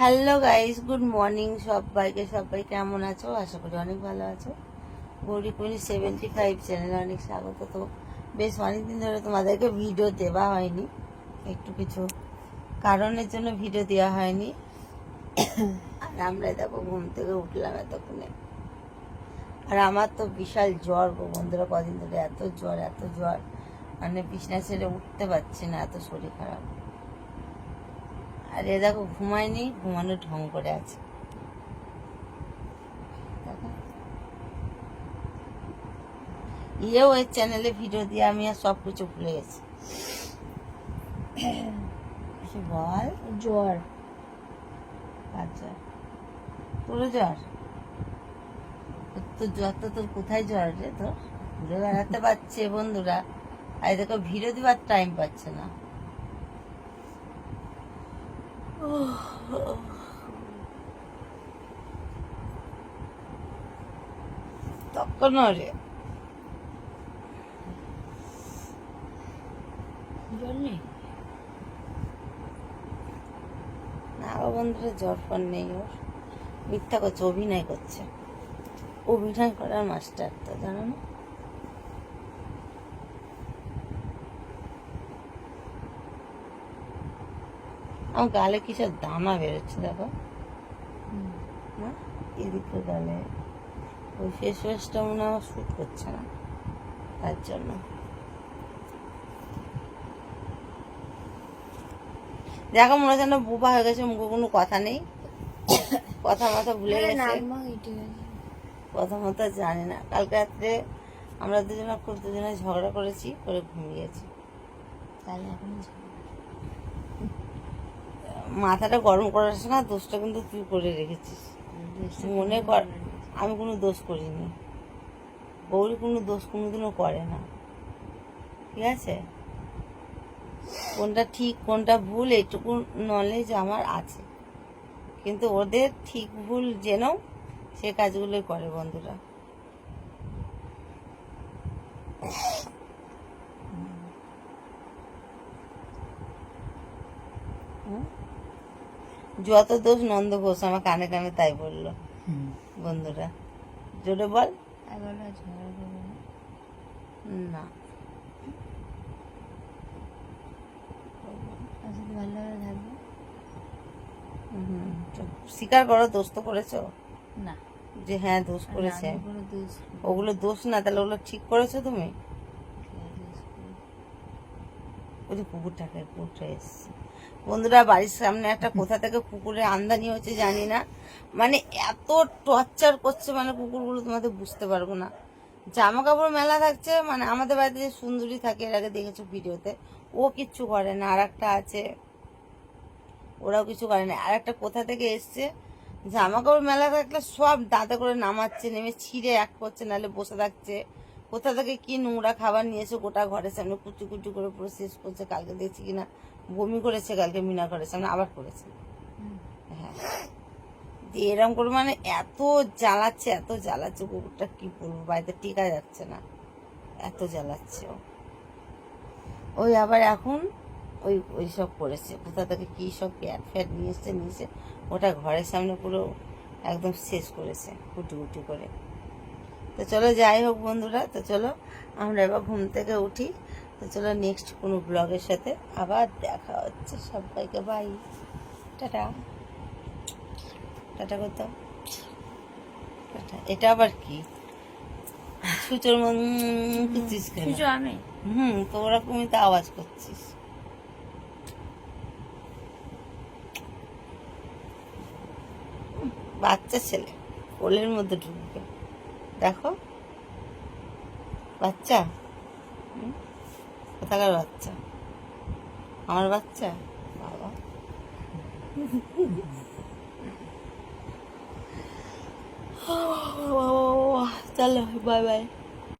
Hello guys good morning সবাইকে। সবাই কেমন আছো? আশা করি অনেক ভালো আছো। গৌরী কুইনি সেভেন্টি ফাইভ চ্যানেলে অনেক স্বাগত তো। বেশ অনেকদিন ধরে তোমাদেরকে ভিডিও দেওয়া হয়নি। একটু কিছু কারণের জন্য ভিডিও দেওয়া হয়নি। আর আমরা দেখো, ঘুম থেকে উঠলাম এতক্ষণে। আর আমার তো বিশাল জ্বর গো বন্ধুরা, কদিন ধরে এত জ্বর এত জ্বর। মানে বিছনা ছেড়ে উঠতে পারছি না, এত শরীর খারাপ। আর এ দেখো ঘুমায়নি ঘুমানো ঢং করে আছে। ইয়েও ওই চ্যানেলে ভিডিও দিয়ে আমি আর সব কিছু ভুলে গেছি। বল? জ্বর। আচ্ছা। তোর জ্বর? তোর জ্বর তো তোর কোথায় জ্বর রে তোর? ঘুরে বেড়াতে পারছে বন্ধুরা। আর দেখো ভিডিও দিবার টাইম পাচ্ছে না। জ্বর ফর নেই ওর। মিথ্যা করছে অভিনয় করছে। অভিনয় করার মাস্টার তো জানো না? আমার গালে কিসব দামা বেরোচ্ছে দেখো। না? এদিকে গালে ওই ফেস ওয়াশটা মনে আমার শ্যুট করছে না তার জন্য। দেখো মনে হচ্ছে না বোবা হয়ে গেছে মুখে কোনো কথা নেই। কথা মাথা ভুলে গেছে। কথা মতো জানি না। কালকে রাত্রে আমরা দুজনে খুব দুজনে ঝগড়া করেছি করে ঘুমিয়েছি। তাহলে এখন। মাথাটা গরম করার না দোষটা কিন্তু তুই করে রেখেছিস। মনে কর আমি কোনো দোষ করিনি। গৌরী কোনো দোষ কোনোদিনও করে না। ঠিক আছে? কোনটা ঠিক কোনটা ভুল এইটুকু নলেজ আমার আছে। কিন্তু ওদের ঠিক ভুল জেনেও সে কাজগুলোই করে বন্ধুরা। হুম? যত দোষ নন্দ ঘোষ আমার কানে কানে তাই বলল। বন্ধুরা জোরে বল। না। তো স্বীকার করো দোষ তো করেছ? না। যে হ্যাঁ দোষ করেছে। দোষ ওগুলো দোষ না তাহলে ওগুলো ঠিক করেছ তুমি। ওই যে কুকুরটাকে কুকুরটা এসছে। বন্ধুরা, বাড়ির সামনে একটা কোথা থেকে কুকুরের আমদানি হচ্ছে জানি না। মানে এত টর্চার করছে মানে কুকুরগুলো, তোমাদের বুঝতে পারব না। জামা কাপড় মেলা থাকছে মানে আমাদের বাড়িতে যে সুন্দরী থাকে, এর আগে দেখেছ ভিডিওতে, ও কিচ্ছু করে না। আর একটা আছে, ওরাও কিছু করে না। আর একটা কোথা থেকে এসছে জামা কাপড় মেলা থাকলে সব দাঁতে করে নামাচ্ছে, নেমে ছিঁড়ে এক করছে, নাহলে বসে থাকছে। কোথা থেকে কি নোংরা খাবার নিয়েছে গোটা ঘরের সামনে কুচু কুচু করে পুরো শেষ করছে, কালকে দেখছি কিনা। বমি করেছে কালকে মিনা করেছে সামনে আবার করেছে। হ্যাঁ। দিয়ে এরকম করে মানে এত জ্বালাচ্ছে এত জ্বালাচ্ছে কুকুরটা কি বলব বাড়িতে টিকা যাচ্ছে না। এত জ্বালাচ্ছে ওই আবার এখন ওই ওই সব করেছে। কোথা থেকে কি সব ক্যাট ফ্যাট নিয়ে এসছে নিয়ে এসে ওটা ঘরের সামনে পুরো একদম শেষ করেছে কুটি কুটি করে। তো চলো যাই হোক বন্ধুরা তো চলো আমরা এবার ঘুম থেকে উঠি। তো চলো নেক্সট কোনো ব্লগের সাথে আবার দেখা হচ্ছে সবাইকে বাই টাটা। টাটা করতাম টাটা। এটা আবার কি? সুচোর মন করছিস কেন? আমি? হুম তো ওরকমই তো আওয়াজ করছিস। বাচ্চা ছেলে কোলের মধ্যে ঢুকবে। দেখো। বাচ্চা? হুম? কোথাকার বাচ্চা আমার বাচ্চা বাবা চলো বাই বাই